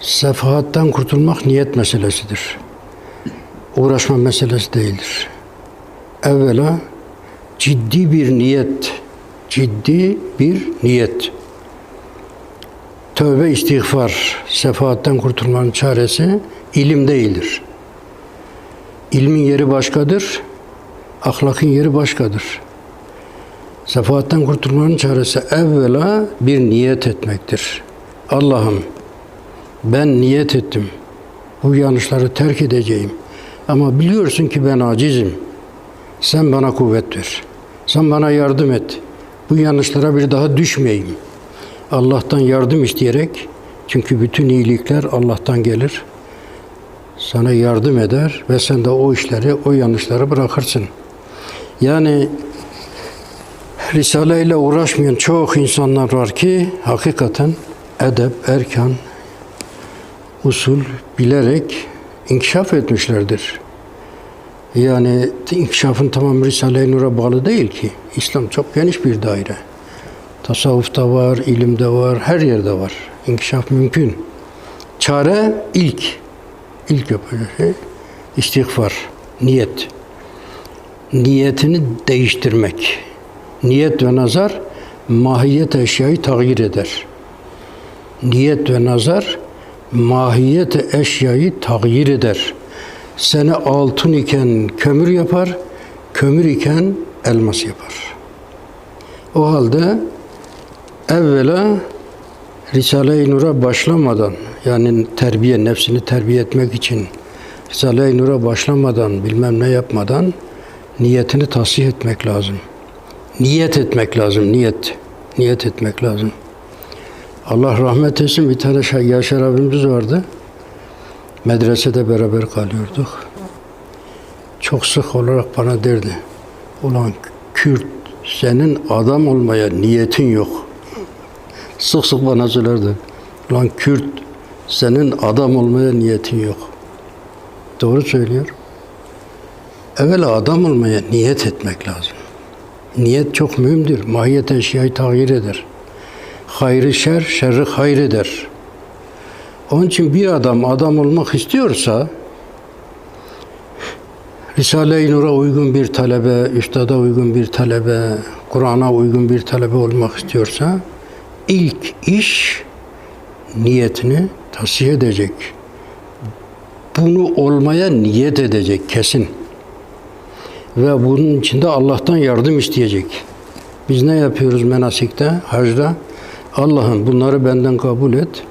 Sefahattan kurtulmak niyet meselesidir. Uğraşma meselesi değildir. Evvela ciddi bir niyet, ciddi bir niyet. Tövbe istiğfar, sefahatten kurtulmanın çaresi ilim değildir. İlmin yeri başkadır, ahlakın yeri başkadır. Sefahatten kurtulmanın çaresi evvela bir niyet etmektir. Allah'ım ben niyet ettim. Bu yanlışları terk edeceğim. Ama biliyorsun ki ben acizim. Sen bana kuvvet ver. Sen bana yardım et. Bu yanlışlara bir daha düşmeyeyim. Allah'tan yardım isteyerek çünkü bütün iyilikler Allah'tan gelir. Sana yardım eder ve sen de o işleri, o yanlışları bırakırsın. Yani Risale ile uğraşmayan çok insanlar var ki hakikaten edep, erkan, usul bilerek inkişaf etmişlerdir. Yani inkişafın tamamı Risale-i Nur'a bağlı değil ki. İslam çok geniş bir daire. Tasavvufta var, ilimde var, her yerde var. İnkişaf mümkün. Çare ilk. ilk yapacak şey istiğfar, niyet. Niyetini değiştirmek. Niyet ve nazar mahiyet eşyayı tağyir eder. Niyet ve nazar mahiyet eşyayı tağyir eder. Seni altın iken kömür yapar, kömür iken elmas yapar. O halde evvela Risale-i Nur'a başlamadan yani terbiye, nefsini terbiye etmek için Risale-i Nur'a başlamadan, bilmem ne yapmadan niyetini tasih etmek lazım. Niyet etmek lazım, niyet. Niyet etmek lazım. Allah rahmet etsin bir tane Şah- Yaşar abimiz vardı. Medresede beraber kalıyorduk. Çok sık olarak bana derdi. Ulan Kürt senin adam olmaya niyetin yok. Sık sık bana söylerdi. Ulan Kürt senin adam olmaya niyetin yok. Doğru söylüyor. Evvela adam olmaya niyet etmek lazım. Niyet çok mühimdir. Mahiyet eşyayı tağyir eder. Hayrı şer, şerri hayır eder. Onun için bir adam adam olmak istiyorsa Risale-i Nur'a uygun bir talebe, üstada uygun bir talebe, Kur'an'a uygun bir talebe olmak istiyorsa ilk iş niyetini tasih edecek. Bunu olmaya niyet edecek kesin. Ve bunun içinde Allah'tan yardım isteyecek. Biz ne yapıyoruz menasikte, hacda? Allah'ım bunları benden kabul et.